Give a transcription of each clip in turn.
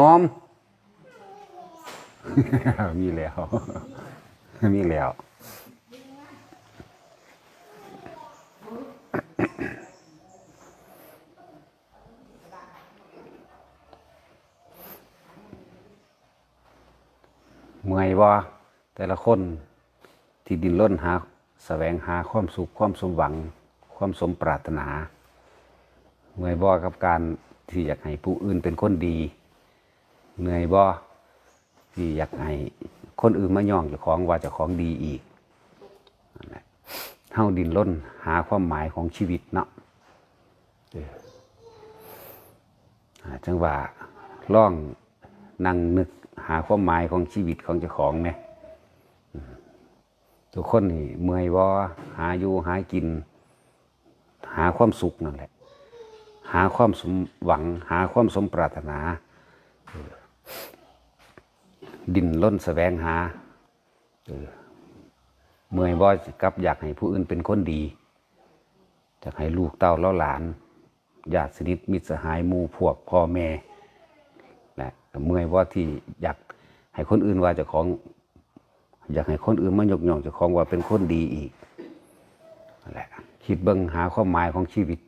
น้อม มีแล้ว มีแล้ว เมื่อยบ่แต่ละคนที่ดินล้นหาแสวงหาความสุขความสมหวัง ความสมปรารถนา เมื่อยบ่กับการที่อยากให้ผู้อื่นเป็นคนดี เหนื่อยบ่ที่อยากให้คนอื่นมาย่องเจ้าของว่าเจ้าของดีอีกนั่าดินล้นหาความหมายของชีวิตเนาะจังหว่าล่องนั่งนึกหาความหมายของชีวิตของเจ้าของไหมทุกคนนี่เมื่อยบ่หาอยู่หากิน หาความสุขนั่นแหละ หาความสมหวัง หาความสมปรารถนา ดินล้นแสวงหาเออเมื่อยบ่กับอยากให้ผู้อื่นเป็นคนดีอยากให้ลูกเต้าเล่าหลานญาติสนิทมิตรสหายมูพวกพ่อแม่นะเมื่อยบ่ที่อยากให้คนอื่นว่าเจ้าของ อยากให้คนอื่นมายกย่องเจ้าของว่าเป็นคนดีอีกนั่นแหละคิดเบิ่งหาความหมายของชีวิต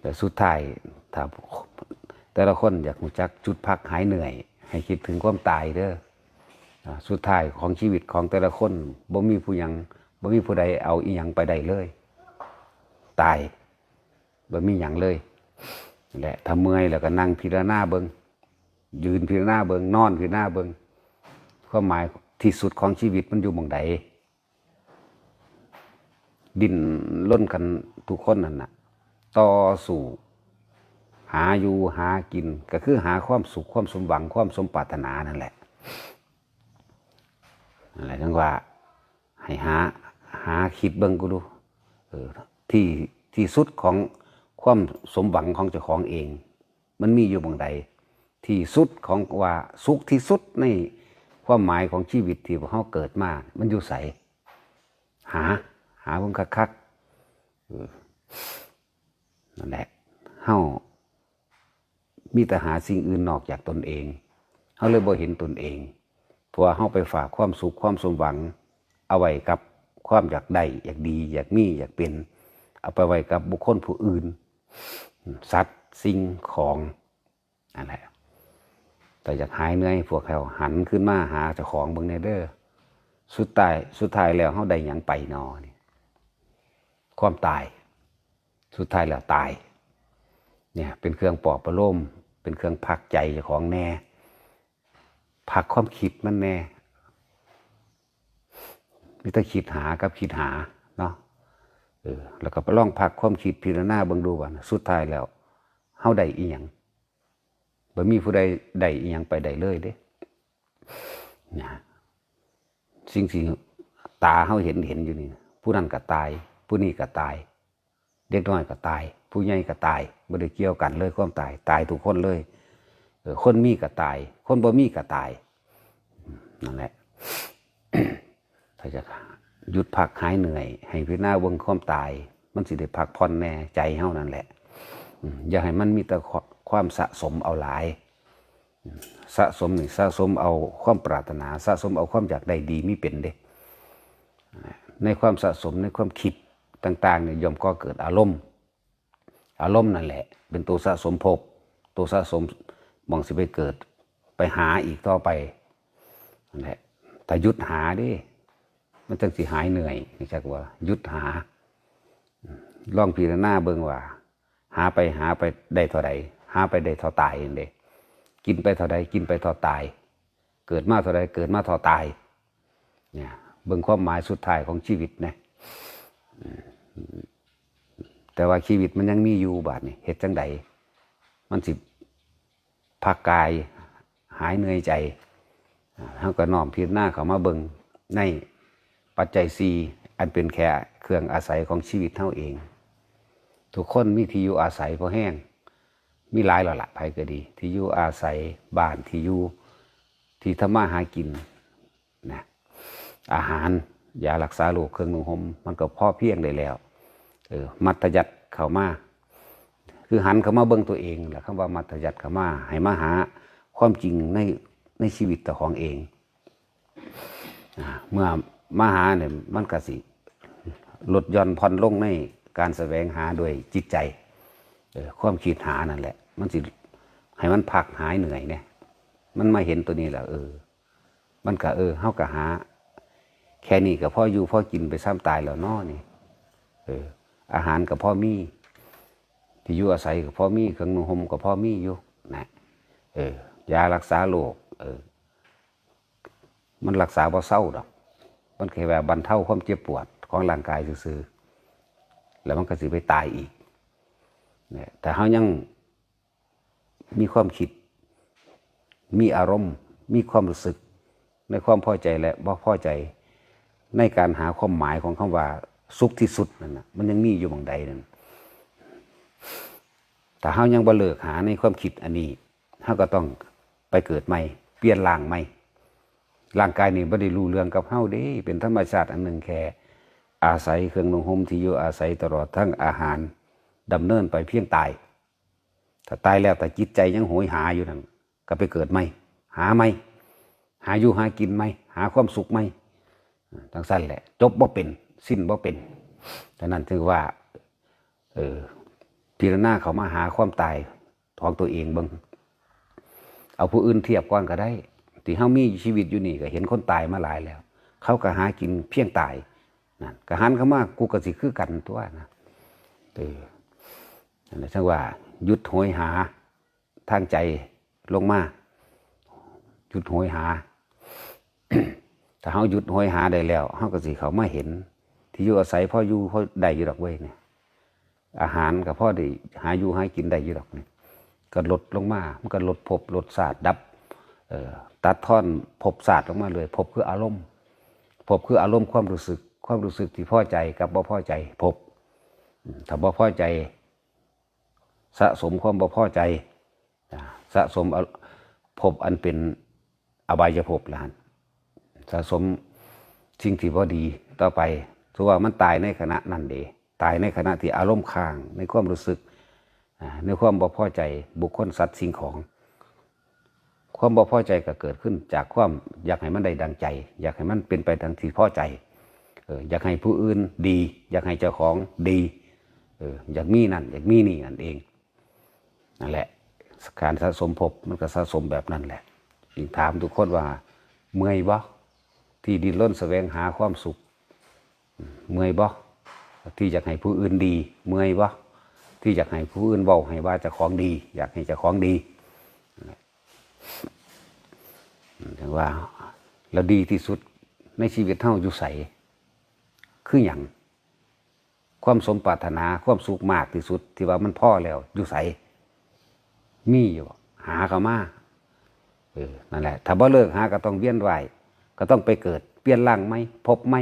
แต่สุดท้ายถ้า แต่ละคนอยากรู้จักจุดพักหายเหนื่อย ให้คิดถึงความตายเด้อสุดท้ายของชีวิตของแต่ละคนบ่มีผู้ยังบ่มีผู้ใดเอาอีหยังไปได้เลย ตายบ่มีหยังเลยนั่แหละถ้าเมื่อยแล้วก็นั่งพิจารณาเบิงยืนพิจารณาเบิงนอนพิจารณาเบิงความหมายที่สุดของชีวิตมันอยู่มองใดดินล้นกันทุกคนนั่นน่ะต่อสู่ หาอยู่หากินก็คือหาความสุขความสมหวังความสมปรารถนานั่นแหละนั่นแหละจังว่า ให้หาหาคิดเบิ่งกูดูเออที่ที่สุดของความสมหวังของเจ้าของเอง มันมีอยู่บางใด ที่สุดของว่าสุขที่สุดในความหมายของชีวิตที่พวกเขาเกิดมา มันอยู่ใสหา หาเบิ่งคักๆนั่นแหละเฮา มีแต่หาสิ่งอื่นนอกจากตนเองเฮาเลยบ่เห็นตนเองเพราะว่าเฮาไปฝากความสุขความสมหวัง เอาไว้กับความอยากได้อยากดี อยากมีอยากเป็น เอาไปไว้กับบุคคลผู้อื่น สัตว์สิ่งของนั่นแต่อยากหายเหนื่อยพวกเขาหันขึ้นมาหาเจ้าของเบิ่งในเด้อสุดท้ายสุดท้ายแล้วเขาได้ยังไปนอนี่ความตาย สุดท้ายแล้วตาย เนี่ยเป็นเครื่องปลอบประโลม เป็นเครื่องพักใจของแน่พักความคิดมันแน่มีแต่คิดหากับคิดหาเนาะเออแล้วก็ไปลองพักความคิดพิจารณาเบิ่งดูว่าสุดท้ายแล้วเฮาได้อีหยังบ่มีผู้ใดได้อีหยังไปได้เลยเด้นี่ยสิ่งที่ตาเขาเห็นเห็นอยู่นี่ ผู้นั้นก็ตาย ผู้นี้ก็ตาย เด็กน้อยก็ตาย ผู้ใหญ่ก็ตายไม่ได้เกี่ยวกันเลยความตาย ตายทุกคนเลยเออคนมีก็ตาย คนบ่มีก็ตายนั่นแหละถ้าจะหยุดพักหายเหนื่อย ให้พิจารณาเบิ่งความตาย มันสิได้พักผ่อนแน่ใจเฮานั่นแหละอย่าให้มันมีแต่ความสะสมเอาหลาย สะสมนี่สะสมเอาความปรารถนา สะสมเอาความอยากได้ดีมีเป็นเด้ ในความสะสมในความคิดต่างๆเนี่ยย่อมก็เกิดอารมณ์ อารมณ์นั่นแหละ เป็นตัวสะสมภพตัวสะสมมองสิไปเกิด ไปหาอีกต่อไปนั่นแหละแต่ยุดหาดิมันจังสิหายเหนื่อยนี่จักว่ายุดหาลองพิจารณาเบิงว่า หาไปหาไปได้เท่าใดหาไปได้เท่าตายเองเด้กินไปเท่าใดกินไปเท่าตาย เกิดมาเท่าใดเกิดมาเท่าตายเนี่ยเบิ่งความหมายสุดท้ายของชีวิตนะ แต่ว่าชีวิตมันยังมีอยู่บาดนี่เหตุจังใดมันสิพักกายหายเหนื่อยใจเขาก็น้อมพิจารณาเขามาเบิงในปัจจัยสี่อันเป็นแค่เครื่องอาศัยของชีวิตเท่าเอง ทุกคนมีที่อยู่อาศัยพอแห้ง มีหลายหล่ะละภัยก็ดี ที่อยู่อาศัยบ้านที่อยู่ที่ทำมาหากินนะอาหารยารักษาโรคเครื่องนุ่งห่มมันก็พอเพียงได้แล้ว เออมัธยัติเข้ามาคือหันเข้ามาเบิ่งตัวเองแหละคำว่ามัธยัติเข้ามาให้มาหาความจริงในในชีวิตตัวของเองเมื่อมาหาเนี่ยมันก็สิลดย่อนผ่อนลงในการแสวงหาโดยจิตใจเออความคิดหานั่นแหละ มันสิให้มันพักหายเหนื่อยเนี่ยมันมาเห็นตัวนี้แหละเออ มันก็เออเฮาก็หา แค่นี้ก็พ่ออยู่พ่อกินไปซ้ำตายแล้วเนอนี่ เออ อาหารกับพ่อมีที่อยู่อาศัยกับพ่อมีเครื่องนุ่งห่มกับพ่อมีอยู่นะเออยารักษาโรคเออ มันรักษาบ่เศร้าดอก มันแค่ว่าบรรเทาความเจ็บปวดของร่างกายซื่อๆแล้วมันก็สิไปตายอีกเนี่ยแต่เขายังมีความคิด มีอารมณ์ มีความรู้สึก ในความพอใจและบ่พอใจในการหาความหมายของคำว่า สุขที่สุดนั่นนะมันยังมีอยู่บางใดนั่นแต่เฮายังบ่เลิกหาในความคิดอันนี้เฮาก็ต้องไปเกิดใหม่ เปลี่ยนร่างใหม่ร่างกายนี่บ่ได้รู้เรื่องกับเฮาเด้ เป็นธรรมชาติอันหนึ่งแค่อาศัยเครื่องนุ่งห่มที่อยู่อาศัยตลอดทั้งอาหารดำเนินไปเพียงตาย ถ้าตายแล้วแต่จิตใจยังโหยหาอยู่นั่นก็ไปเกิดใหม่หาใหม่หาอยู่หากินใหม่หาความสุขใหม่ทั้งสั้นแหละ จบบ่เป็น สิ้นบ่เป็นดังนั้นถือว่า เออพิจารณาเขามาหาความตายของตัวเองเบิงเอาผู้อื่นเทียบก่อนก็ได้ที่เฮามีชีวิตอยู่นี่ก็เห็นคนตายมาหลายแล้ว เขาก็หากินเพียงตายนั่นก็หันเข้ามากูก็สิคือกันตัวนะเออนั่นแหละช่างว่าหยุดโหยหาทางใจลงมาหยุดโหยหา ถ้าเฮาหยุดโหยหาได้แล้วเฮาก็สิเขามาเห็น ที่อยู่อาศัยพ่ออยู่พ่อได้อยู่ดอกเว้ยเนี่ยอาหารกับพ่อได้หาอยู่หากินได้อยู่ดอกเนี่ยก็ลดลงมา มันก็ลดภพลดศาสตร์ดับเออตัดท่อนภพศาสตร์ลงมาเลยภพคืออารมณ์ภพคืออารมณ์ความรู้สึก ความรู้สึกที่พ่อใจกับบ่พ่อใจภพอืมถ้าบ่พ่อใจ สะสมความบ่พ่อใจ สะสมเอาภพอันเป็นอบายภพละหันสะสมสิ่งที่บ่ดีต่อไป ถือว่ามันตายในขณะนั้นเดตายในขณะที่อารมณ์ค้างในความรู้สึกในความบ่พอใจบุคคลสัตว์สิ่งของ ความบ่พอใจก็เกิดขึ้นจากความอยากให้มันได้ดังใจ อยากให้มันเป็นไปดังที่พอใจเอออยากให้ผู้อื่นดี อยากให้เจ้าของดีเอออยากมีนั่นอยากมีนี่นั่นเองนั่นแหละการสะสมภพมันก็สะสมแบบนั้นแหละจึงถามทุกคนว่าเมื่อยบ่ที่ดิ้นรนแสวงหาความสุข เมื่อยบ่ที่อยากให้ผู้อื่นดี เมื่อยบ่ที่อยากให้ผู้อื่นเว้าให้ว่าเจ้าของดี อยากให้เจ้าของดีถึงว่าเราดีที่สุดในชีวิตเท่าอยู่ใสคืออย่างความสมปรารถนาความสุขมากที่สุด ที่ว่ามันพ่อแล้วอยู่ใสมีอยู่หาเขามาเออนั่นแหละถ้าบ่เลิกหาก็ต้องเวียนว่ายก็ต้องไปเกิด เปลี่ยนร่างไหมพบไหม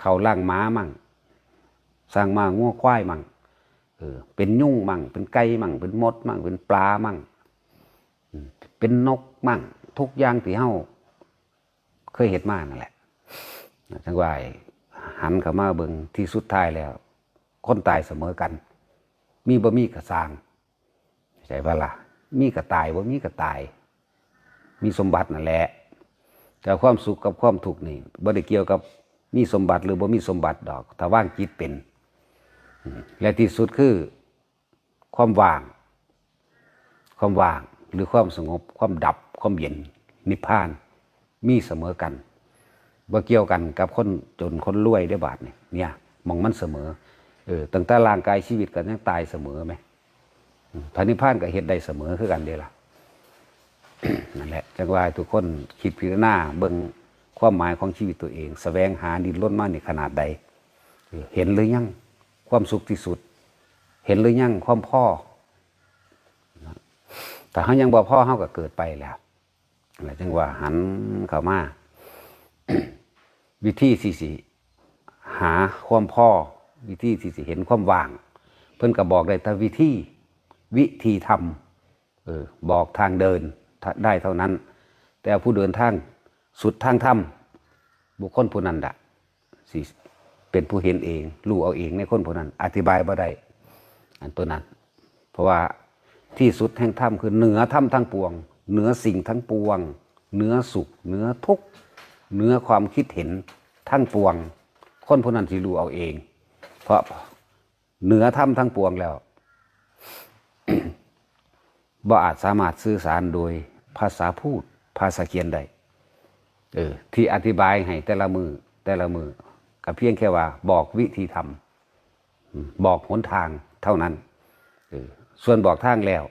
เขาร่างม้ามั่งสร้างมางัวควายมั่งเออเป็นยุ่งมั่ง เป็นไก่มั่ง เป็นมดมั่ง เป็นปลามั่ง เป็นนกมั่ง ทุกอย่างที่เฮาเคยเห็นมานั่นแหละจังหว่าหันเข้ามาเบิงที่สุดท้ายแล้ว คนตายเสมอกัน มีบ่มีกระสางใช่ปะล่ะ มีกระตายบ่มีกระตาย มีสมบัตินั่นแหละแต่ความสุขกับความทุกข์นี่บ่ได้เกี่ยวกับ มีสมบัติหรือบ่มีสมบัติดอกถ้าว่างจิตเป็น และที่สุดคือความว่าง ความว่างหรือความสงบ ความดับ ความเย็น นิพพาน มีเสมอกันบ่เกี่ยวกันกับคนจนคนรวยได้บาทเนี่ยเนี่ยมองมันเสมอเออตั้งแต่ร่างกายชีวิตกันยังตายเสมอไหมพระนิพพานก็เห็นได้เสมอคือกันเดียวล่ะนั่นแหละจังว่าทุกคนคิดพิจารณาเบิ่ง ความหมายของชีวิตตัวเองแสวงหาดินล้นมากในขนาดใด เห็นหรือยัง ความสุขที่สุด เห็นหรือยังความพ่อ แต่เขายังบ่พ่อเขาก็เกิดไปแล้วอะไรจังว่าหันเข้ามา วิธีสี่สิหาความพ่อ วิธีสี่สิเห็นความว่าง เพิ่อนก็บอกได้แต่วิธีวิธีทำเออบอกทางเดินได้เท่านั้น แต่ผู้เดินทาง สุดทางธรรมบุคคลผู้นั้นดะสิเป็นผู้เห็นเอง รู้เอาเองในคนผู้นั้น อธิบายบ่ได้อันตัวนั้น เพราะว่าที่สุดแห่งถ้ำคือเหนือถ้ำทั้งปวง เหนือสิ่งทั้งปวง เหนือสุข เหนือทุกข์เหนือความคิดเห็นทั้งปวง คนผู้นั้นสิรู้เอาเอง เพราะเหนือถ้ำทั้งปวงแล้วบ่อาจสามารถสื่อสารโดยภาษาพูดภาษาเขียนได้ เออที่อธิบายให้แต่ละมือแต่ละมือก็เพียงแค่ว่า บอกวิธีทำบอกหนทางเท่านั้นเออส่วนบอกทางแล้ว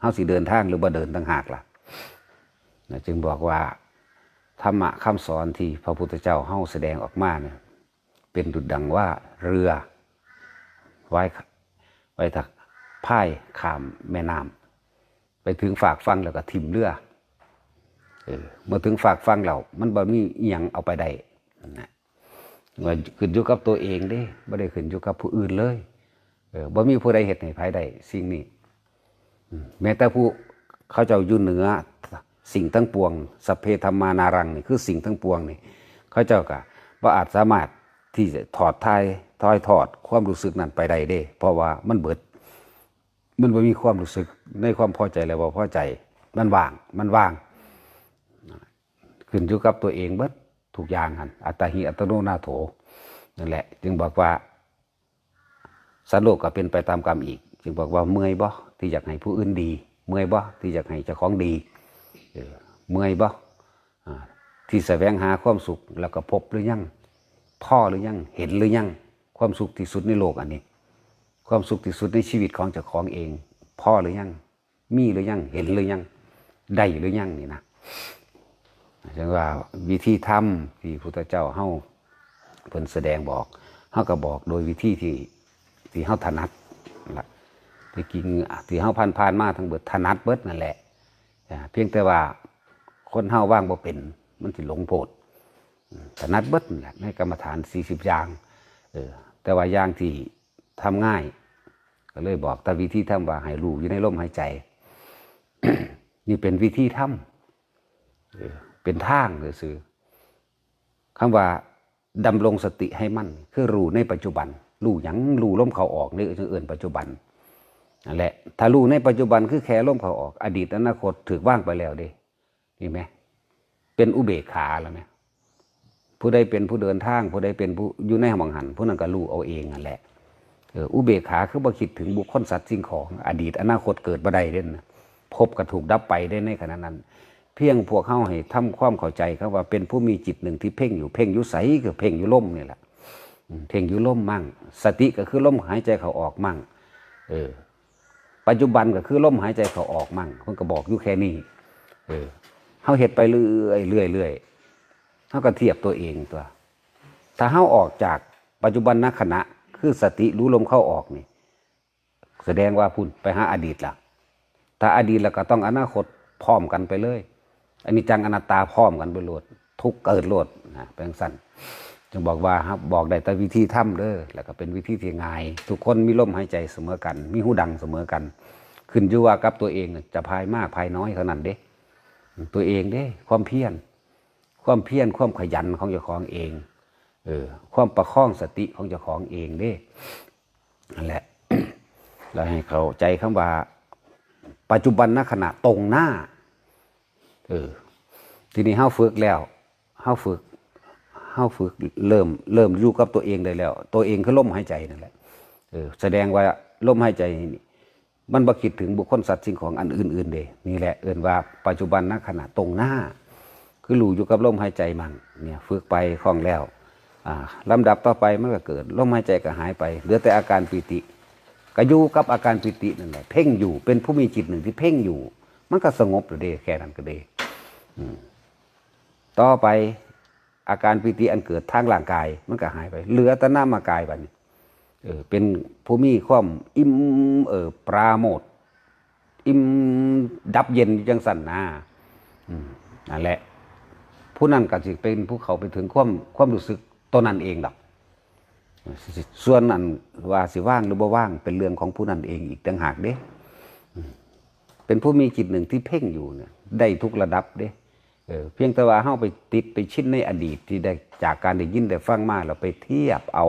เฮาสิเดินทางหรือบ่เดินต่างหากล่ะนะจึงบอกว่าธรรมะคำสอนที่พระพุทธเจ้าเฮาแสดงออกมาเนี่ยเป็นดุจดังว่าเรือไว้ไว้ถักพายขามแม่น้ำไปถึงฝากฟังแล้วก็ทิมเรือ เมื่อถึงฝากฟังแล้วมันบ่มีอีหยังเอาไปได้นั่นนะว่าขึ้นอยู่กับตัวเองเด้บ่ได้ขึ้นอยู่กับผู้อื่นเลยเออบ่มีผู้ใดเฮ็ดให้ภายได้สิ่งนี้อืมแม้แต่ผู้เขาเจ้าอยู่เหนือสิ่งทั้งปวงสัพเพธรรมานารังนี่คือสิ่งทั้งปวงนี่เขาเจ้าก็บ่อาจสามารถที่จะถอดทายทอยถอดความรู้สึกนั้นไปได้เด้ เพราะว่ามันเบิด มันบ่มีความรู้สึกในความพอใจแล้วบ่พอใจ มันว่าง มันว่าง ขึ้นอยู่กับตัวเองเบิดทุกอย่างหันอัตหิอัตโนนาโถนั่นแหละ จึงบอกว่าสัตว์โลกก็เป็นไปตามกรรมอีก จึงบอกว่าเมื่อยบ่ที่อยากให้ผู้อื่นดี เมื่อยบ่ที่อยากให้เจ้าของดีเมื่อยบ่อ่ที่แสวงหาความสุขแล้วก็พบหรือยังพ่อหรือยังเห็นหรือยังความสุขที่สุดในโลกอันนี้ ความสุขที่สุดในชีวิตของเจ้าของเอง พ่อหรือยังมีหรือยังเห็นหรือยังได้หรือยังนี่นะ จึงว่าวิธีทำที่พุทธเจ้าเฮาเพิ่นแสดงบอกเฮาก็บอกโดยวิธีที่ที่เฮาถนัดล่ะที่กินที่เฮาผ่านผ่านๆมาทั้งเบิดถนัดเบิดนั่นแหละเพียงแต่ว่าคนเฮาว่างบ่เป็น มันสิหลงโพดถนัดเบิดนั่นแหละในกรรมฐาน 40 อย่างเออแต่ว่าอย่างที่ทำง่าย ก็เลยบอกแต่วิธีทำว่าให้รู้อยู่ในลมหายใจ นี่เป็นวิธีทำ เป็นทางเลยซื้อคำว่าดำรงสติให้มั่นคือรู้ในปัจจุบันรู้ยังรู้ลมเขาออกนี่เอื่นปัจจุบันนั่นแหละถ้ารู้ในปัจจุบันคือแค่ลมเขาออก อดีตอนาคตถือว่างไปแล้วเด้นี่ไหมเป็นอุเบกขาแล้วไหมผู้ใดเป็นผู้เดินทาง ผู้ใดเป็นผู้อยู่ในหมังหันผู้นั้นก็รู้เอาเองนั่นแหละอุเบกขาคือบ่คิดถึงบุคคลสัตว์สิ่งของ อดีตอนาคตเกิดบ่ได้เด่นะพบก็ถูกดับไปได้ในขณะนั้น เพียงพวกเข้าให้ทำความเข้าใจครับว่าเป็นผู้มีจิตหนึ่งที่เพ่งอยู่เพ่งอยู่ใสคือเพ่งอยู่ล่มนี่แหละเพ่งอยู่ล่มมั่ง สติก็คือลมหายใจเขาออกมั่ง เออ ปัจจุบันก็คือลมหายใจเขาออกมั่งเพิ่นก็บอกอยู่แค่นี้ เออเฮาเฮ็ดไปเรื่อยเรื่อยเรื่อยเท่ากับเทียบตัวเองตัว ถ้าเฮาออกจากปัจจุบันนักขณะ คือสติรู้ลมเข้าออกนี่ แสดงว่าพุ่นไปหาอดีตละถ้าอดีตแล้วก็ต้องอนาคตพร้อมกันไปเลย อันนี้จังอนัตตาพร้อมกันไปโหลด ทุกเกิดโหลดนะเป็นสั้นจึงบอกว่าครับบอกได้แต่วิธีทำเด้อแล้วก็เป็นวิธีที่ง่าย ทุกคนมีลมหายใจเสมอกัน มีหูดังเสมอกัน ขึ้นอยู่ว่ากับตัวเองจะพายมากพายน้อยเท่านั้นเด้ ตัวเองเด้ ความเพียรความเพียรความขยันของเจ้าของเองเออความประคองสติของเจ้าของเองเด้นั่นแหละเราให้เขาใจคำว่า ปัจจุบันณขณะตรงหน้า เออ ทีนี้เฮาฝึกแล้วเฮาฝึกเฮาฝึกเริ่มเริ่มอยู่กับตัวเองได้แล้ว ตัวเองคือลมหายใจนั่นแหละเออแสดงว่าลมหายใจนี่มันบ่คิดถึงบุคคลสัตว์สิ่งของอันอื่นๆเด้นี่แหละเอิ้นว่าปัจจุบันณขณะตรงหน้า คือรู้อยู่กับลมหายใจมั่งเนี่ยฝึกไปคล่องแล้วอ่าลำดับต่อไปมันก็เกิดลมหายใจก็หายไปเหลือแต่อาการปิติก็อยู่กับอาการปิตินั่นแหละเพ่งอยู่เป็นผู้มีจิตหนึ่งที่เพ่งอยู่ มันก็สงบเลยเด้แค่นั้นก็เด้ ต่อไปอาการปิติอันเกิดทางร่างกาย มันก็หายไป เหลือแต่น้ามากายบัดนี้เออเป็นผู้มีความอิ่มเออปราโมทอิ่มดับเย็นยังสันนาอืมนั่นแหละ ผู้นั้นก็จะเป็นผู้เขาไปถึงความความรู้สึกตัวนั้นเองดอกส่วนนั้นว่าสิว่างหรือบ่ว่าง เป็นเรื่องของผู้นั้นเองอีกต่างหากเด้ เป็นผู้มีจิตหนึ่งที่เพ่งอยู่เนี่ยได้ทุกระดับเด้ เออเพียงแต่ว่าเฮาไปติดไปชิดในอดีตที่ได้จากการได้ยินได้ฟังมาเราไปเทียบเอา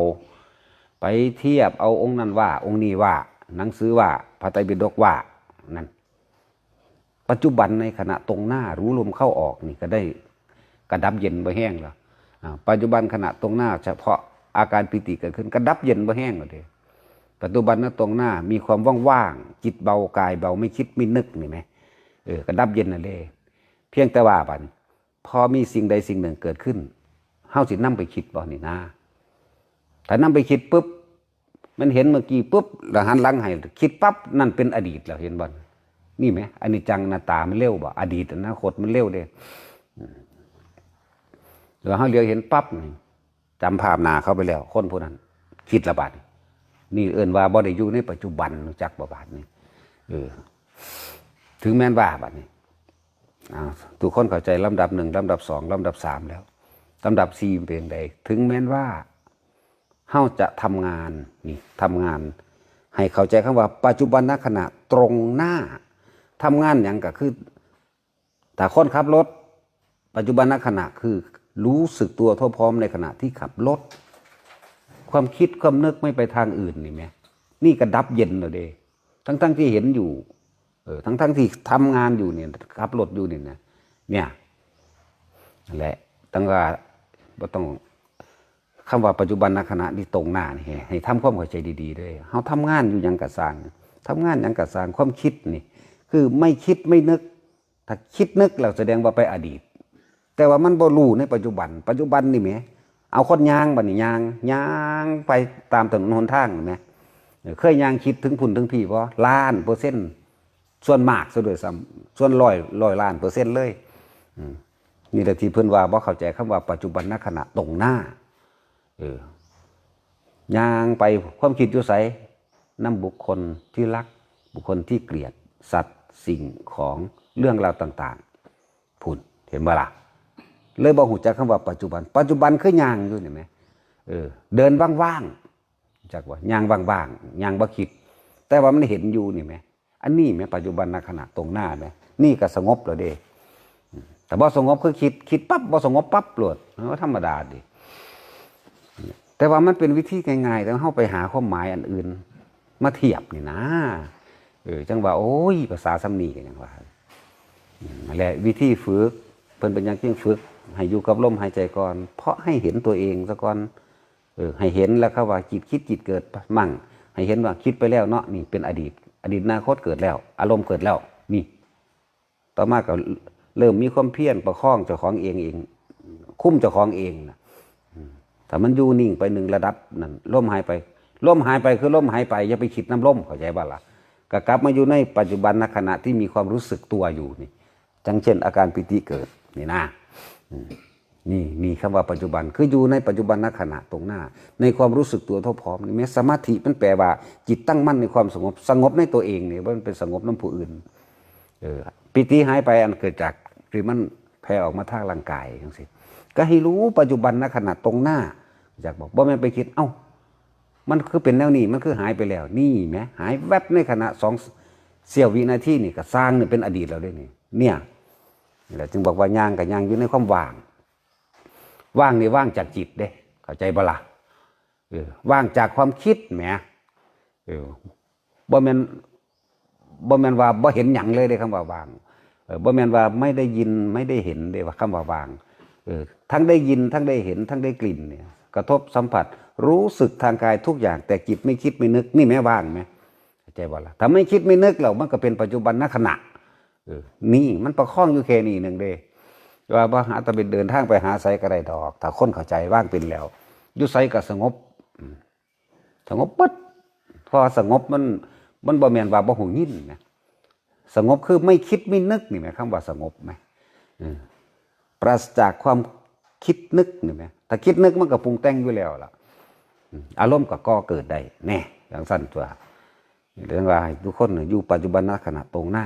ไปเทียบเอาองค์นั้นว่า องค์นี้ว่า หนังสือว่าพระไตรปิฎกว่านั่นปัจจุบันในขณะตรงหน้ารู้ลมเข้าออกนี่ก็ได้กระดับเย็นบ่แห้งแล้วปัจจุบันขณะตรงหน้า เฉพาะอาการปิติเกิดขึ้นกระดับเย็นบ่แห้งเลยปัจจุบันนะตรงหน้ามีความว่างๆจิตเบากายเบาไม่คิดไม่นึกนี่ไหมเออกระดับเย็นนั่นเลย พียงแต่ว่าบัดนพอมีสิ่งใดสิ่งหนึ่งเกิดขึ้นเฮาสินํไปคิดบ่นี่นะถ้านํไปคิดปุ๊บมันเห็นเมื่อกี้ปุ๊บแล้วหันหลังให้คิดปั๊บนั่นเป็นอดีตแล้วเห็นบ่นี่ไหมอันนี้จังหนาตามันเร็วบ่อดีตอนาคตมันเร็วเด้อืมแล้วเขาเรียวเห็นปั๊บจำภาพหนาเข้าไปแล้ว คนผู้นั้น คิดระบาดนี่เอินว่าบ่ได้อยู่ในปัจจุบันจักบ่บาดนี่เออถึงแม้นว่าบัดนี้ ทุกคนเข้าใจลำดับหนึ่งลำดับสองลำดับสามแล้วลำดับสี่เป็นใดถึงแม้นว่าเฮาจะทำงานนี่ทำงาน ให้เข้าใจคำว่า ปัจจุบันนขณะตรงหน้าทำงานอย่างก็คือแต่คนขับรถ ปัจจุบันนขณะคือรู้สึกตัวทั่วพร้อมในขณะที่ขับรถ ความคิดความนึกไม่ไปทางอื่นนี่ไหมนี่กระดับเย็นเลยเดทั้งๆทที่เห็นอยู่ เออทั้งๆทที่ทำงานอยู่เนี่ยขับรถอยู่เนี่ยนะเนี่ยแหละตั้งว่าบ่ต้องคำว่าปัจจุบันนขณะที่ตรงหน้านี่ให้ให้ทำความเข้าใจดีๆด้วยเฮาทำงานอยู่ยังกระสางทำงานยังกระสางความคิดนี่ คือไม่คิดไม่นึก ถ้าคิดนึกเราแสดงว่าไปอดีต แต่ว่ามันบ่รู้ในปัจจุบัน ปัจจุบันนี่แหมเอาคนยางบัดนี่ยางยางไปตามถนนหนทางนี่แหมเออเคยยางคิดถึงพุ่นถึงพี่บ่ล้านเปอร์เซ็นต์ ส่วนมากซะด้วยซ้ำส่วนร้อยร้อยล้านเปอร์เซ็นต์เลยนี่แหละที่เพิ่อนว่าบ่เข้าใจคำว่าปัจจุบันนขณะตรงหน้า เออย่างไปความคิดอยู่ใสน้ำบุคคลที่รัก บุคคลที่เกลียด สัตว์สิ่งของเรื่องราวต่างๆพูดเห็นบ่ล่ะเลยบอกหูจักคำว่าปัจจุบัน ปัจจุบันคือย่างอยู่เห็นไหมเออ เดินว่างๆจักว่าย่างว่างๆย่างบ่คิด แต่ว่ามันเห็นอยู่นี่ไหม อันนี้ไหมปัจจุบันในขณะตรงหน้าไหมนี่ก็สงบแล้วเด้แต่บ่สงบคือคิดคิดปั๊บบ่สงบปั๊บปลวดมันธรรมดาดิแต่ว่ามันเป็นวิธีง่ายๆแล้วเข้าไปหาความหมายอันอื่น มาเทียบนี่นะเออจังว่า โอ้ยภาษาสำนีกันยังว่าแหละวิธีฝึกเพิ่นเป็นอย่างที่ฝึก ให้อยู่กับลมหายใจก่อน เพราะให้เห็นตัวเองซะก่อนเออให้เห็นแล้วครับว่าจิตคิดจิตเกิดมั่ง ให้เห็นว่าคิดไปแล้วเนาะนี่เป็นอดีต อดีตอนาคตเกิดแล้ว อารมณ์เกิดแล้วนี่ต่อมาก็เริ่มมีความเพียรประคองเจ้าของเองเอง คุ้มเจ้าของเองนะถ้ามันอยู่นิ่งไปหนึ่งระดับนั่นล่มหายไปล่มหายไปคือล่มหายไปอย่าไปคิดน้ำล่มเข้าใจบ้าละก็กลับมาอยู่ในปัจจุบันณขณะที่มีความรู้สึกตัวอยู่นี่จังเช่นอาการปิติเกิดนี่นะอืม นี่มีคำว่าปัจจุบันคืออยู่ในปัจจุบันณขณะตรงหน้า ในความรู้สึกตัวเท่าพร้อมนี่แม้สมาธิมันแปลว่า จิตตั้งมั่นในความสงบสงบในตัวเองเนี่ยว่ามันเป็นสงบน้ำผู้อื่นเออปิติหายไปอันเกิดจากหรือมันแผ่ออกมาทางร่างกายจังสิก็ให้รู้ปัจจุบันณขณะตรงหน้าอยากบอกบ่แม่ไปคิดเอ้า มันคือเป็นแนวนี้มันคือหายไปแล้ว นี่แหมหายแวบในขณะสองเสี้ยววินาทีนี่ก็สร้างเนี่ยเป็นอดีตแล้วด้วยนี่เนี่ยนี่แหละจึงบอกว่าย่างกับย่างอยู่ในความว่าง ว่างนี่ว่างจากจิตเด้ เข้าใจบ่ล่ะเออว่างจากความคิดแหมเออบ่แม่นบ่แม่นว่าบ่เห็นหยังเลยเด้คำว่าว่างเออบ่แม่นว่าไม่ได้ยินไม่ได้เห็นเด้ว่าคำว่าว่างเออทั้งได้ยินทั้งได้เห็นทั้งได้กลิ่นเนี่ยกระทบสัมผัสรู้สึกทางกายทุกอย่าง แต่จิตไม่คิดไม่นึกนี่แม่ว่างไหมเข้าใจบ่ล่ะถ้าไม่คิดไม่นึกเรามันก็เป็นปัจจุบันนขณะนี่มันประคองอยู่แค่นี้หนึ่งเด้ ว่าบ่หาตะเป็นเดินทางไปหาไสก็ได้ดอกถ้าคนเข้าใจว่างเป็นแล้วอยู่ไสก็สงบ สงบปึ๊ดพอสงบมันมันบ่แม่นว่าบ่หูยินนะสงบคือไม่คิดไม่นึกนี่ไหมคำว่าสงบไหมปราศจากความคิดนึกนี่ไหมถ้าคิดนึกมันก็ปรุงแต่งอยู่แล้วล่ะอารมณ์ก็ก่อเกิดได้แน่อย่างสั้นตัวเรื่องว่าทุกคนน่ะอยู่ปัจจุบันขณะตรงหน้า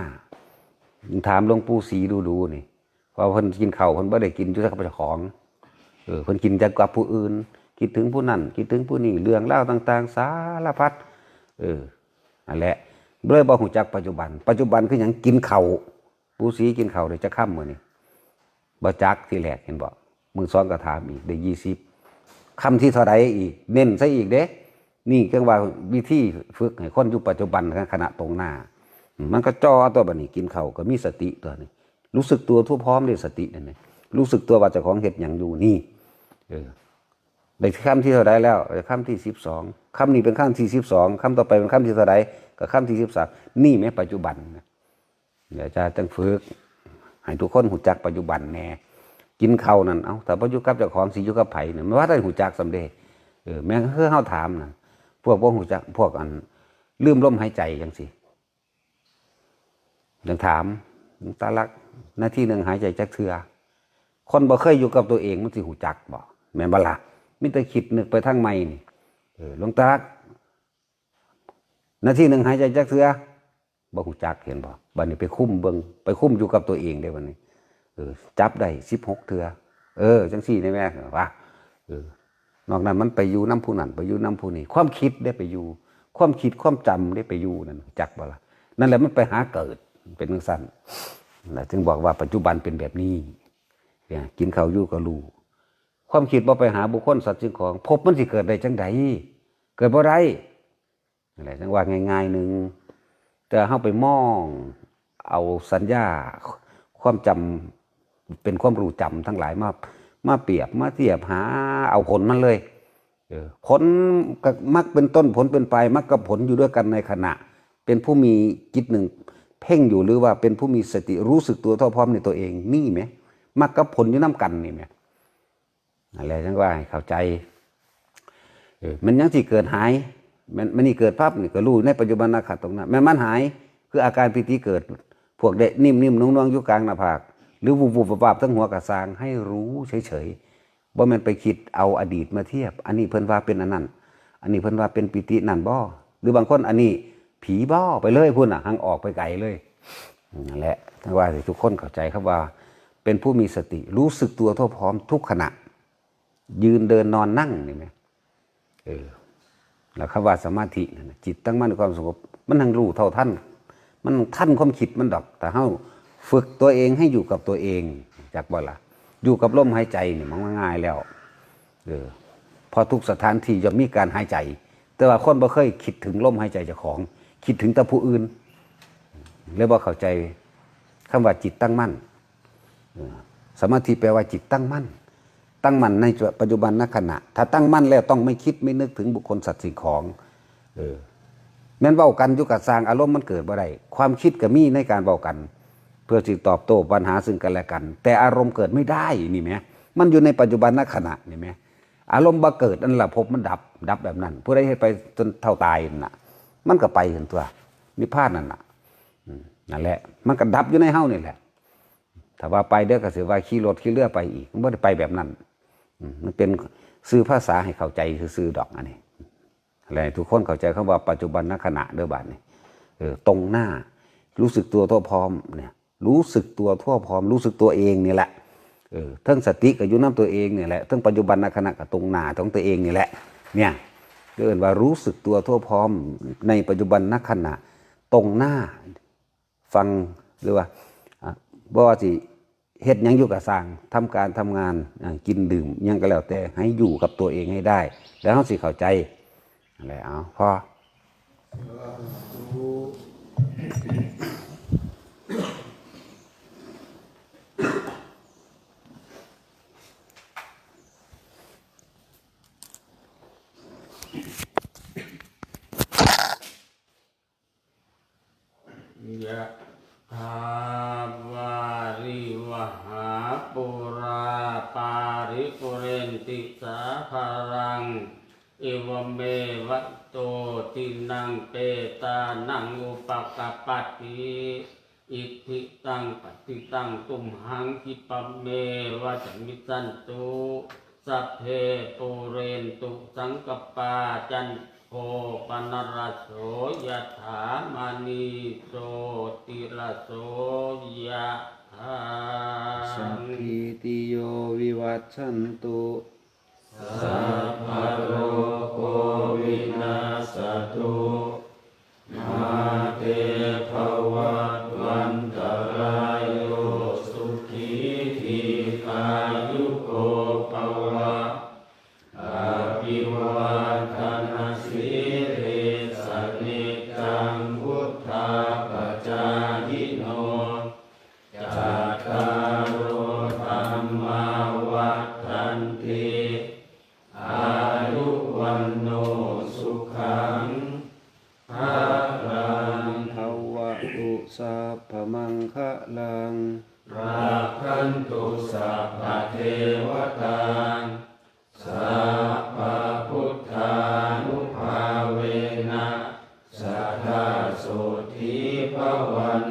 ถามหลวงปู่ศรีดูดูๆนี่ พอเพิ่นกินข้าวเพิ่นบ่ได้กินอยู่กับเจ้าของเออเพิ่นกินจากกับผู้อื่น คิดถึงผู้นั้นคิดถึงผู้นี้เรื่องเล่าวต่าง ๆ สารพัดเออนั่นแหละด้วยบ่หูจักปัจจุบัน ปัจจุบันคือหยังกินข้าวผู้สีกินข้าวได้จะค่ำมื้อนี้บ่จักที่แรกเห็นบ่มือซ้อนก็ถามอีกได้20ค่ำที่เท่าใดอีก เน้นซะอีกเด้ นี่ก็ว่าวิธีฝึกให้คนอยู่ปัจจุบันขณะตรงหน้า มันก็จ่อตัวบัดนี้กินข้าวก็มีสติตัวนี้ รู้สึกตัวทั่วพร้อมด้วยสตินั่นเองรู้สึกตัวว่าเจ้าของเห็ดอย่างอยู่นี่เออได้คำที่เท่าไรแล้วได้คำที่สิบสองคำนี้เป็นคำที่สิบสองคำต่อไปเป็นคำที่เท่าไรก็คำที่สิบสามนี่แม้ปัจจุบันเดี๋ยวจะจังฝึกให้ทุกคนหูจักปัจจุบันแน่กินข้าวนั่นเอาแต่ปัจจุกับเจ้าของสีอยู่กับไผ่เนี่ยไม่ว่าได้หูจักสำเร็จเออแม้คือเฮาถามนะพวกพวกหูจักพวกอันลืมลมหายใจจังสิยังถาม ตาลักหน้าที่หนึ่งหายใจจักเทือ คนบ่เคยอยู่กับตัวเองมันสิหูจักบ่แม่นบ่ล่ะมิต่คิดนึกไปทางไม่นี่เออหลวงตาลักหน้าที่หนึ่งหายใจจักเทือบ่หูจักเห็นบ่บัดนี้ไปคุ้มเบิงไปคุ้มอยู่กับตัวเองได้บัดนี้เออจับได้16เทือ เออ จังซี่ได้แม่ว่าเออนอกนั้นมันไปอยู่น้ำผู้นั้นไปอยู่น้ำผู้นี้ความคิดได้ไปอยู่ ความคิดความจำได้ไปอยู่นั่นจักบ่ละนั่นแหละมันไปหาเกิด เป็นจังซั่นนะจึงบอกว่าปัจจุบันเป็นแบบนี้เนี่ยกินข้าวอยู่ก็รู้ความคิดบ่ไปหาบุคคลสัตว์สิ่งของพบมันสิเกิดได้จังใดเกิดบ่ได้นั่นแหละจังว่าง่ายๆหนึ่งแต่เฮาไปมองเอาสัญญา ความจำเป็นความรู้จำทั้งหลายมามาเปรียบมาเทียบหา เอาผลมันเลยเออผลก็มักเป็นต้นผลเป็นปลายมักกับผลอยู่ด้วยกันในขณะ เป็นผู้มีจิตหนึ่ง เพ่งอยู่หรือว่าเป็นผู้มีสติรู้สึกตัวท่าพร้อมในตัวเองนี่ไหมมักกับผลอยู่น้ากันนี่ไหมอะไรทั้งว่าเข้าใจเออมันยังที่เกิดหาย มันมันนี่เกิดภาพนี่ก็รู้ในปัจจุบันนะขัดตรงนั้นแม้มันหายคืออาการปิติเกิด พวกเด็กนิ่มนิ่มนุ่งนุ่งอยู่กลางหน้าผาก หรือวูบวูบวาบทั้งหัวกระซางให้รู้เฉยเฉยๆว่ามันไปคิดเอาอดีตมาเทียบ อันนี้เพิ่นว่าเป็นอันนั้นอันนี้เพิ่นว่าเป็นปิตินั่นบ่หรือบางคนอันนี้ ผีบ่ไปเลยพุ่นอะหังออกไปไกลเลยนั่นแหละทั้งว่าทุกคนเข้าใจครับว่า เป็นผู้มีสติรู้สึกตัวทั่วพร้อมทุกขณะ ยืนเดินนอนนั่งนี่ไหมเออแล้วคำว่าสมาธิจิตตั้งมั่นในความสงบมันทั้งรู้เท่าท่าน มันท่านความคิดมันดอก แต่เฮาฝึกตัวเองให้อยู่กับตัวเองจากบ่ละอยู่กับลมหายใจนี่มันง่ายแล้วเออพอทุกสถานที่จะมีการหายใจ แต่ว่าคนบ่เคยคิดถึงลมหายใจเจ้าของ คิดถึงแต่ผู้อื่นเลยบ่เข้าใจคำว่าจิตตั้งมั่นสมาธิแปลว่าจิตตั้งมั่น ตั้งมั่นในปัจจุบันนขณะ ถ้าตั้งมั่นแล้วต้องไม่คิดไม่นึกถึงบุคคลสัตว์สิ่งของ เออแม่นเว้ากันยู่กับสร้างอารมณ์มันเกิดบ่ได้ความคิดก็มีในการเว้ากัน เพื่อสิตอบโต้ปัญหาซึ่งกันและกัน แต่อารมณ์เกิดไม่ได้นี่แหมมันอยู่ในปัจจุบันนขณะนี่แหมอารมณ์บ่เกิดนั่นแหละพบมันดับดับแบบนั้น ผู้ใดเฮ็ดไปจนเท่าตายน่ะ มันก็ไปเห็นตัวนิพพานนั่นน่ะนั่นแหละ มันก็ดับอยู่ในเฮานี่แหละถ้าว่าไปเด้อก็สิว่าขี่รถขี่เรือไปอีกมันบ่ได้ไปแบบนั้นมันเป็นสื่อภาษาให้เข้าใจซื่อดอกอันนี้อะไรทุกคนเข้าใจคำว่าปัจจุบันนขณะเด้อบาดนี่เออตรงหน้า รู้สึกตัวทั่วพร้อมเนี่ยรู้สึกตัวทั่วพร้อม รู้สึกตัวเองนี่แหละเออทั้งสติกับยู่น้ำตัวเองนี่แหละทั้งปัจจุบันนขณะกับตรงหน้าของตัวเองนี่แหละ เนี่ย เกินว่ารู้สึกตัวทั่วพร้อมในปัจจุบันนักขณะตรงหน้าฟังหรือว่าบ่ว่าสิเฮ็ดยังอยู่กับสร้างทำการทำงานกินดื่มยังก็แล้วแต่ให้อยู่กับตัวเองให้ได้ แล้วเขาสิเข้าใจอะไรเอาพอ ยะถาวาริวหาปุราปาริปุเรนติสาภารัง เอวเมวัตโตตินังเปตานังอุปกปปติอิทิตังปฏิตังตุมหังคิปเมวะจมิสันตุ สัพเพปุเรนตุสังกปาจันโทปนรสโสยถามานีโสติระโสยถาสัพพิติโยวิวัชชันตุสัพพะโรโควินาสตุ มังคะลังราคันตุสัพพเทวตาสัพพุทธานุภาเวนะสัทธาโสธิภวัน